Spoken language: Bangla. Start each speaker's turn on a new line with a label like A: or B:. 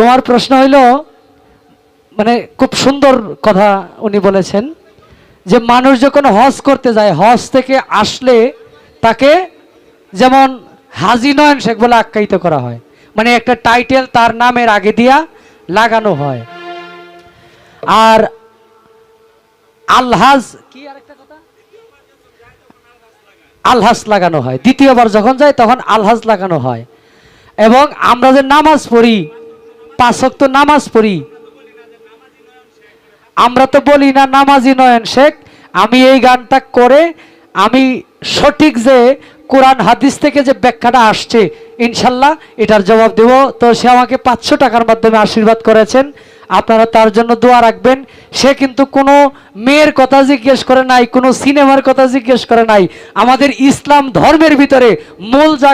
A: তোমার প্রশ্ন হইল মানে খুব সুন্দর কথা উনি বলেছেন, যে মানুষ যখন হজ করতে যায়, হজ থেকে আসলে তাকে যেমন হাজি নয়ন শেখ বলে আখ্যায়িত করা হয়। মানে একটা টাইটেল তার নামের আগে দিয়া লাগানো হয়। আর আলহাজ, কি কথা? আলহাজ লাগানো হয়। দ্বিতীয়বার যখন যায়, তখন আলহাজ লাগানো হয়। এবং আমরা যে নামাজ পড়ি পাঁচক তো নামাজ পড়ি। আমরা তো বলি না নামাজি নয়ন শেখ, আমি এই গানটা করে আমি সঠিক যে কোরআন হাদিস থেকে যে ব্যাখ্যাটা আসছে, ইনশাল্লাহ এটার জবাব দেব। তো সে আমাকে পাঁচশো টাকার মাধ্যমে আশীর্বাদ করেছেন। আপনারা তার জন্য দোয়া রাখবেন। সে কিন্তু কোনো মেয়ের কথা জিজ্ঞেস করে নাই, কোনো সিনেমার কথা জিজ্ঞেস করে নাই। আমাদের ইসলাম ধর্মের ভিতরে মূল জায়গা